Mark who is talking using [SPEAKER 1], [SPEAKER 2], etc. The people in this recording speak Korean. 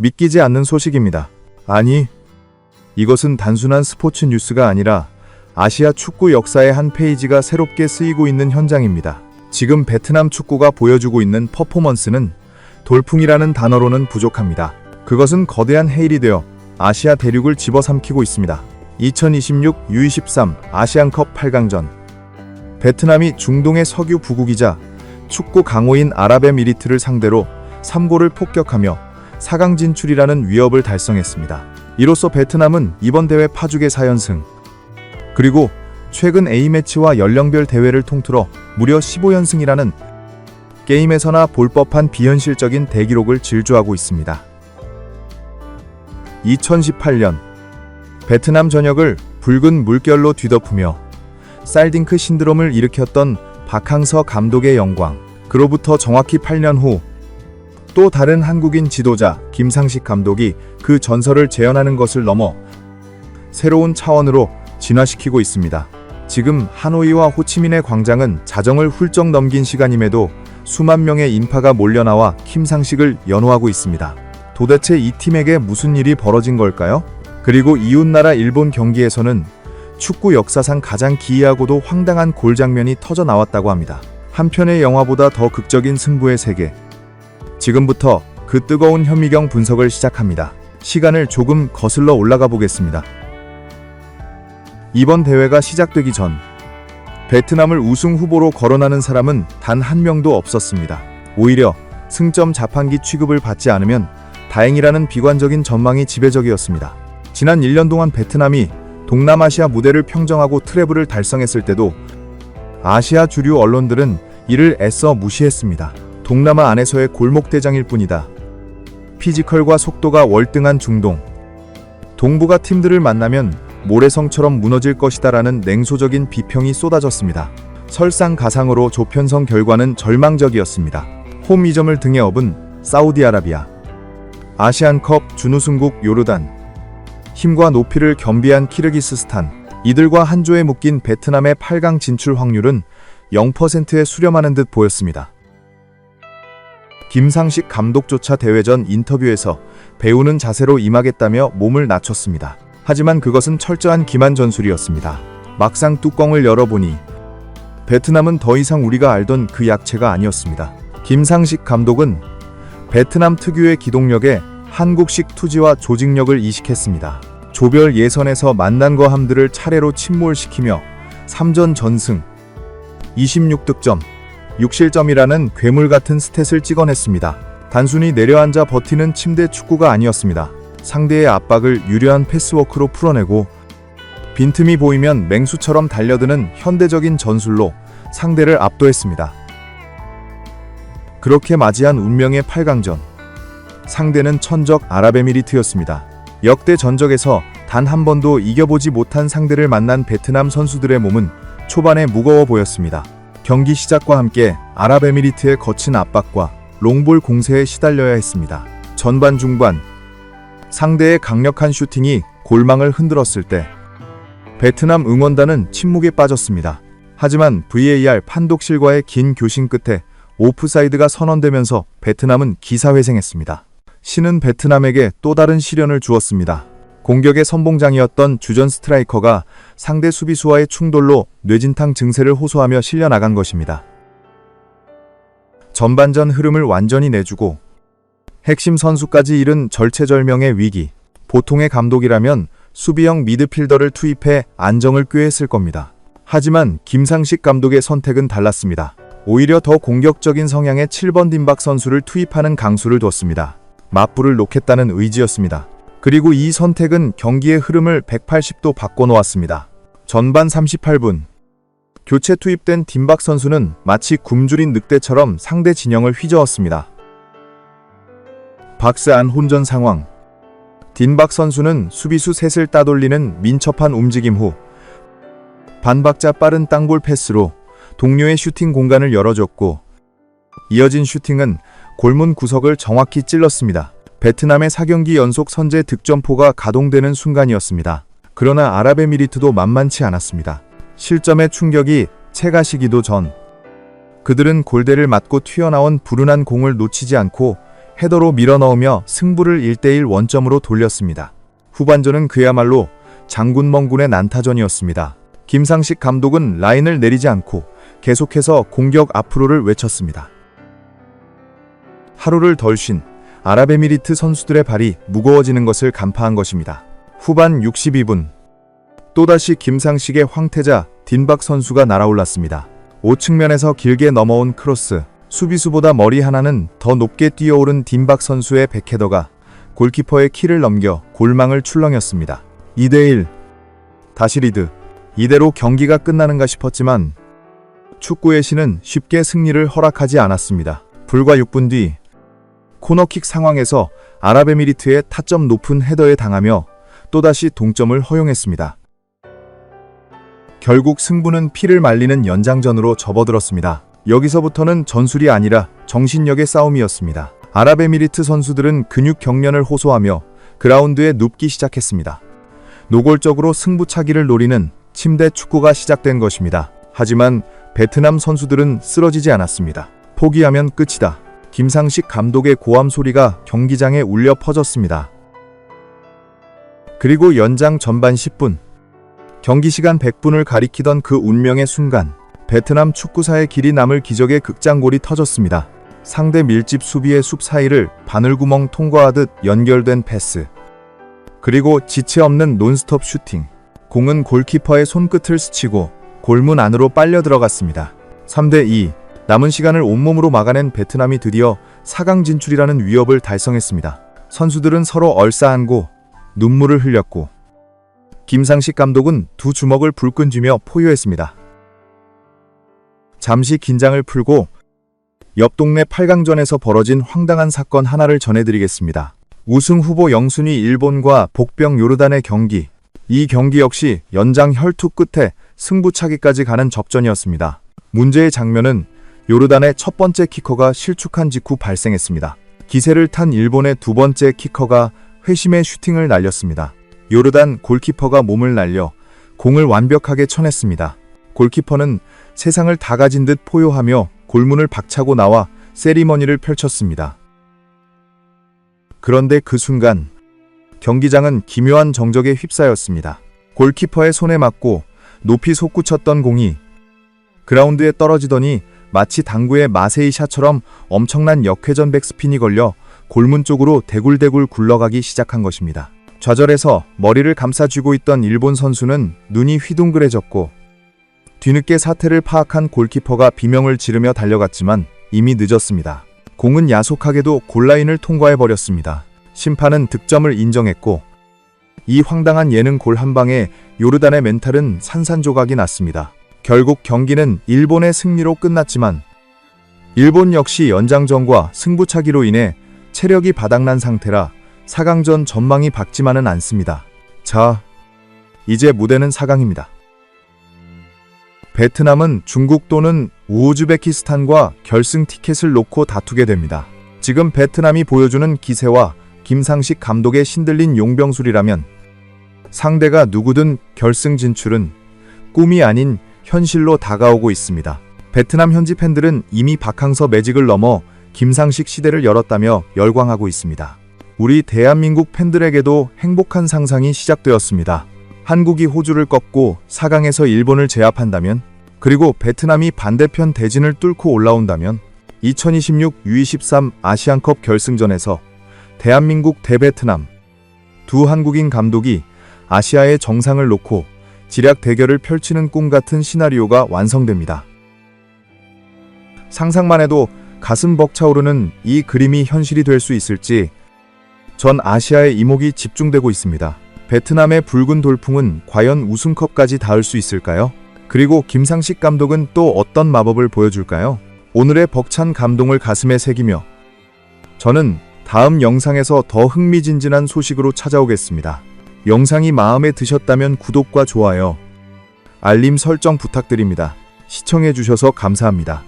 [SPEAKER 1] 믿기지 않는 소식입니다. 아니, 이것은 단순한 스포츠 뉴스가 아니라 아시아 축구 역사의 한 페이지가 새롭게 쓰이고 있는 현장입니다. 지금 베트남 축구가 보여주고 있는 퍼포먼스는 돌풍이라는 단어로는 부족합니다. 그것은 거대한 헤일이 되어 아시아 대륙을 집어삼키고 있습니다. 2026 U23 아시안컵 8강전 베트남이 중동의 석유 부국이자 축구 강호인 아랍에미리트를 상대로 3고를 폭격하며 4강 진출이라는 위협을 달성했습니다. 이로써 베트남은 이번 대회 파죽의 4연승 그리고 최근 A매치와 연령별 대회를 통틀어 무려 15연승이라는 게임에서나 볼 법한 비현실적인 대기록을 질주하고 있습니다. 2018년 베트남 전역을 붉은 물결로 뒤덮으며 쌀딩크 신드롬을 일으켰던 박항서 감독의 영광. 그로부터 정확히 8년 후 또 다른 한국인 지도자 김상식 감독이 그 전설을 재현하는 것을 넘어 새로운 차원으로 진화시키고 있습니다. 지금 하노이와 호치민의 광장은 자정을 훌쩍 넘긴 시간임에도 수만 명의 인파가 몰려나와 김상식을 연호하고 있습니다. 도대체 이 팀에게 무슨 일이 벌어진 걸까요? 그리고 이웃나라 일본 경기에서는 축구 역사상 가장 기이하고도 황당한 골 장면이 터져 나왔다고 합니다. 한편의 영화보다 더 극적인 승부의 세계. 지금부터 그 뜨거운 현미경 분석을 시작합니다. 시간을 조금 거슬러 올라가 보겠습니다. 이번 대회가 시작되기 전 베트남을 우승 후보로 거론하는 사람은 단 한 명도 없었습니다. 오히려 승점 자판기 취급을 받지 않으면 다행이라는 비관적인 전망이 지배적이었습니다. 지난 1년 동안 베트남이 동남아시아 무대를 평정하고 트래블을 달성했을 때도 아시아 주류 언론들은 이를 애써 무시했습니다. 동남아 안에서의 골목대장일 뿐이다. 피지컬과 속도가 월등한 중동. 동북아 팀들을 만나면 모래성처럼 무너질 것이다라는 냉소적인 비평이 쏟아졌습니다. 설상가상으로 조편성 결과는 절망적이었습니다. 홈 2점을 등에 업은 사우디아라비아. 아시안컵 준우승국 요르단. 힘과 높이를 겸비한 키르기스스탄. 이들과 한 조에 묶인 베트남의 8강 진출 확률은 0%에 수렴하는 듯 보였습니다. 김상식 감독조차 대회 전 인터뷰에서 배우는 자세로 임하겠다며 몸을 낮췄습니다. 하지만 그것은 철저한 기만 전술이었습니다. 막상 뚜껑을 열어보니 베트남은 더 이상 우리가 알던 그 약체가 아니었습니다. 김상식 감독은 베트남 특유의 기동력에 한국식 투지와 조직력을 이식했습니다. 조별 예선에서 만난 거함들을 차례로 침몰시키며 3전 전승, 26득점, 6실점이라는 괴물 같은 스탯을 찍어냈습니다. 단순히 내려앉아 버티는 침대 축구가 아니었습니다. 상대의 압박을 유려한 패스워크로 풀어내고 빈틈이 보이면 맹수처럼 달려드는 현대적인 전술로 상대를 압도했습니다. 그렇게 맞이한 운명의 8강전. 상대는 천적 아랍에미리트였습니다. 역대 전적에서 단 한 번도 이겨보지 못한 상대를 만난 베트남 선수들의 몸은 초반에 무거워 보였습니다. 경기 시작과 함께 아랍에미리트의 거친 압박과 롱볼 공세에 시달려야 했습니다. 전반 중반 상대의 강력한 슈팅이 골망을 흔들었을 때 베트남 응원단은 침묵에 빠졌습니다. 하지만 VAR 판독실과의 긴 교신 끝에 오프사이드가 선언되면서 베트남은 기사회생했습니다. 신은 베트남에게 또 다른 시련을 주었습니다. 공격의 선봉장이었던 주전 스트라이커가 상대 수비수와의 충돌로 뇌진탕 증세를 호소하며 실려 나간 것입니다. 전반전 흐름을 완전히 내주고 핵심 선수까지 잃은 절체절명의 위기. 보통의 감독이라면 수비형 미드필더를 투입해 안정을 꾀했을 겁니다. 하지만 김상식 감독의 선택은 달랐습니다. 오히려 더 공격적인 성향의 7번 딘박 선수를 투입하는 강수를 뒀습니다. 맞불을 놓겠다는 의지였습니다. 그리고 이 선택은 경기의 흐름을 180도 바꿔놓았습니다. 전반 38분. 교체 투입된 딘박 선수는 마치 굶주린 늑대처럼 상대 진영을 휘저었습니다. 박스 안 혼전 상황. 딘박 선수는 수비수 셋을 따돌리는 민첩한 움직임 후 반박자 빠른 땅볼 패스로 동료의 슈팅 공간을 열어줬고 이어진 슈팅은 골문 구석을 정확히 찔렀습니다. 베트남의 4경기 연속 선제 득점포가 가동되는 순간이었습니다. 그러나 아랍에미리트도 만만치 않았습니다. 실점의 충격이 채가 시기도 전 그들은 골대를 맞고 튀어나온 불운한 공을 놓치지 않고 헤더로 밀어넣으며 승부를 1대1 원점으로 돌렸습니다. 후반전은 그야말로 장군멍군의 난타전이었습니다. 김상식 감독은 라인을 내리지 않고 계속해서 공격 앞으로를 외쳤습니다. 하루를 덜 쉰 아랍에미리트 선수들의 발이 무거워지는 것을 간파한 것입니다. 후반 62분 또다시 김상식의 황태자 딘박 선수가 날아올랐습니다. 오측면에서 길게 넘어온 크로스 수비수보다 머리 하나는 더 높게 뛰어오른 딘박 선수의 백헤더가 골키퍼의 키를 넘겨 골망을 출렁였습니다. 2대1 다시 리드 이대로 경기가 끝나는가 싶었지만 축구의 신은 쉽게 승리를 허락하지 않았습니다. 불과 6분 뒤 코너킥 상황에서 아랍에미리트의 타점 높은 헤더에 당하며 또다시 동점을 허용했습니다. 결국 승부는 피를 말리는 연장전으로 접어들었습니다. 여기서부터는 전술이 아니라 정신력의 싸움이었습니다. 아랍에미리트 선수들은 근육 경련을 호소하며 그라운드에 눕기 시작했습니다. 노골적으로 승부차기를 노리는 침대 축구가 시작된 것입니다. 하지만 베트남 선수들은 쓰러지지 않았습니다. 포기하면 끝이다. 김상식 감독의 고함 소리가 경기장에 울려 퍼졌습니다. 그리고 연장 전반 10분. 경기 시간 100분을 가리키던 그 운명의 순간, 베트남 축구사의 길이 남을 기적의 극장골이 터졌습니다. 상대 밀집 수비의 숲 사이를 바늘구멍 통과하듯 연결된 패스. 그리고 지체 없는 논스톱 슈팅. 공은 골키퍼의 손끝을 스치고 골문 안으로 빨려 들어갔습니다. 3대 2. 남은 시간을 온몸으로 막아낸 베트남이 드디어 4강 진출이라는 위협을 달성했습니다. 선수들은 서로 얼싸안고 눈물을 흘렸고 김상식 감독은 두 주먹을 불끈 쥐며 포효했습니다. 잠시 긴장을 풀고 옆 동네 8강전에서 벌어진 황당한 사건 하나를 전해드리겠습니다. 우승 후보 영순위 일본과 복병 요르단의 경기. 이 경기 역시 연장 혈투 끝에 승부차기까지 가는 접전이었습니다. 문제의 장면은 요르단의 첫 번째 키커가 실축한 직후 발생했습니다. 기세를 탄 일본의 두 번째 키커가 회심의 슈팅을 날렸습니다. 요르단 골키퍼가 몸을 날려 공을 완벽하게 쳐냈습니다. 골키퍼는 세상을 다 가진 듯 포효하며 골문을 박차고 나와 세리머니를 펼쳤습니다. 그런데 그 순간 경기장은 기묘한 정적에 휩싸였습니다. 골키퍼의 손에 맞고 높이 솟구쳤던 공이 그라운드에 떨어지더니 마치 당구의 마세이 샷처럼 엄청난 역회전 백스핀이 걸려 골문 쪽으로 대굴대굴 굴러가기 시작한 것입니다. 좌절해서 머리를 감싸쥐고 있던 일본 선수는 눈이 휘둥그레졌고 뒤늦게 사태를 파악한 골키퍼가 비명을 지르며 달려갔지만 이미 늦었습니다. 공은 야속하게도 골라인을 통과해 버렸습니다. 심판은 득점을 인정했고 이 황당한 예능 골 한 방에 요르단의 멘탈은 산산조각이 났습니다. 결국 경기는 일본의 승리로 끝났지만 일본 역시 연장전과 승부차기로 인해 체력이 바닥난 상태라 4강전 전망이 밝지만은 않습니다. 자, 이제 무대는 4강입니다. 베트남은 중국 또는 우즈베키스탄과 결승 티켓을 놓고 다투게 됩니다. 지금 베트남이 보여주는 기세와 김상식 감독의 신들린 용병술이라면 상대가 누구든 결승 진출은 꿈이 아닌 현실로 다가오고 있습니다. 베트남 현지 팬들은 이미 박항서 매직을 넘어 김상식 시대를 열었다며 열광하고 있습니다. 우리 대한민국 팬들에게도 행복한 상상이 시작되었습니다. 한국이 호주를 꺾고 4강에서 일본을 제압한다면 그리고 베트남이 반대편 대진을 뚫고 올라온다면 2026 U23 아시안컵 결승전에서 대한민국 대베트남 두 한국인 감독이 아시아의 정상을 놓고 지략 대결을 펼치는 꿈 같은 시나리오가 완성됩니다. 상상만 해도 가슴 벅차오르는 이 그림이 현실이 될 수 있을지 전 아시아의 이목이 집중되고 있습니다. 베트남의 붉은 돌풍은 과연 우승컵까지 닿을 수 있을까요? 그리고 김상식 감독은 또 어떤 마법을 보여줄까요? 오늘의 벅찬 감동을 가슴에 새기며 저는 다음 영상에서 더 흥미진진한 소식으로 찾아오겠습니다. 영상이 마음에 드셨다면 구독과 좋아요, 알림 설정 부탁드립니다. 시청해주셔서 감사합니다.